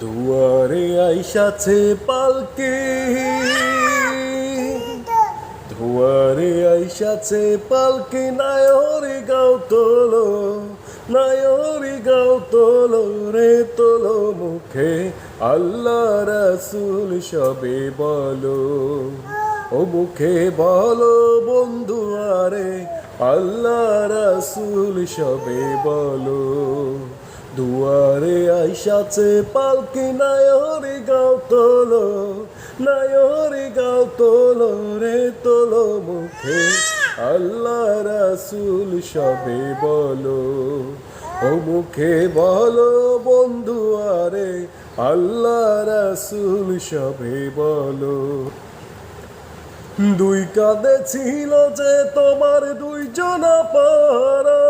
দুয়ারে আইসাছে পালকে। দুয়ারে আইসাছে পালকি নায়রি গাও তোলো নায়রি গাও তোলো রে তোলো মুখে। আল্লাহ রাসুল সবে বলো, ও মুখে বলো বন্ধু আরে, আল্লাহ রাসুল সবে বলো। দুয়ারে আইসাছে পালকি নায়রি গাও তোলো, নায়রি গাও তোলো রে তোলো মুখে। আল্লাহ রাসুল সবে বলো, ও মুখে বলো বন্ধু, আরে আল্লাহ রাসুল সবে বলো। দুই কাঁধে ছিল যে তোমার দুইজনা পারা।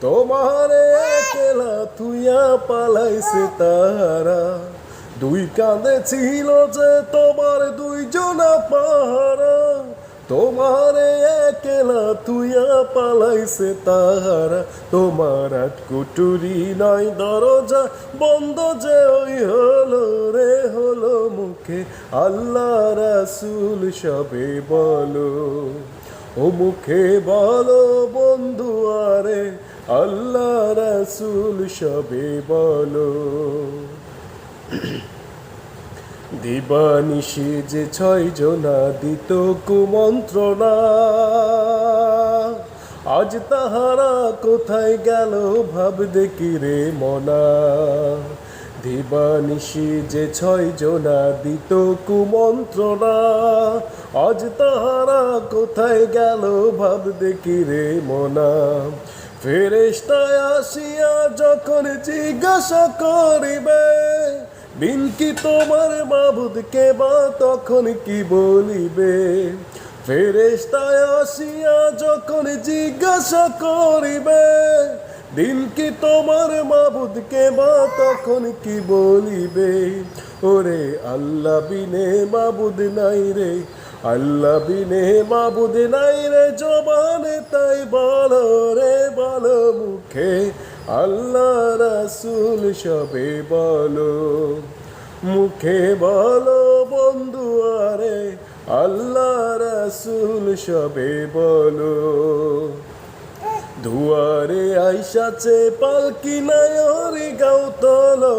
তোমার একলা তুইয়া পালাইছে তারা দুই কাঁধে ছিল যে তোমার দুইজনা পাহারা। তোমার একলা তুইয়া পালাইছে তাহারা। তোমার কুটুরি নয় দরজা বন্ধ যে ওই হলো রে, হলো মুখে। আল্লাহ রাসুল সবে বলো, ও মুখে বলো, বন্ধু, আরে আল্লাহ রাসুল সবে বলো। দিবানিশি যে ছয় জনা দিত কুমন্ত্রণা। আজ তাহারা কোথায় গেল ভাব দেখি রে মনা। দিবানিশি যে ছয় জনা দিত কুমন্ত্রণা। আজ তাহারা কোথায় গেল ভাব দেখি রে মনা। ফেরেস্তায় আসিয়া যখন জিজ্ঞাসা করিবে, দিন কি তোমার মাবুদকে বা তখন কি বলিবে? ফেরেস্তায় আসিয়া যখন জিজ্ঞাসা করিবে, দিন কি তোমার মাবুদকে বা তখন কি বলিবে? ওরে আল্লাহ, বিনে মাবুদ নাই রে আল্লাহ বিনে মাবুদ নাই রে জবানে, তাই বলো রে বলো মুখে। আল্লাহ রাসুল সবে বলো, মুখে বলো বন্ধু আরে। আল্লাহ রাসুল সবে বলো। দুয়ারে আইসাছে পালকি নায়রি গাও তোলো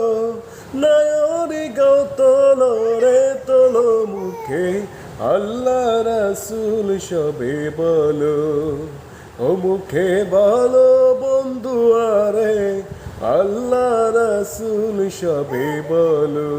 নায়রি গাও রে তোলো মুখে। আল্লাহ রাসুল সবে বলো ও মুখে বলো বন্ধু আরে আল্লাহ রাসুল সবে বলো।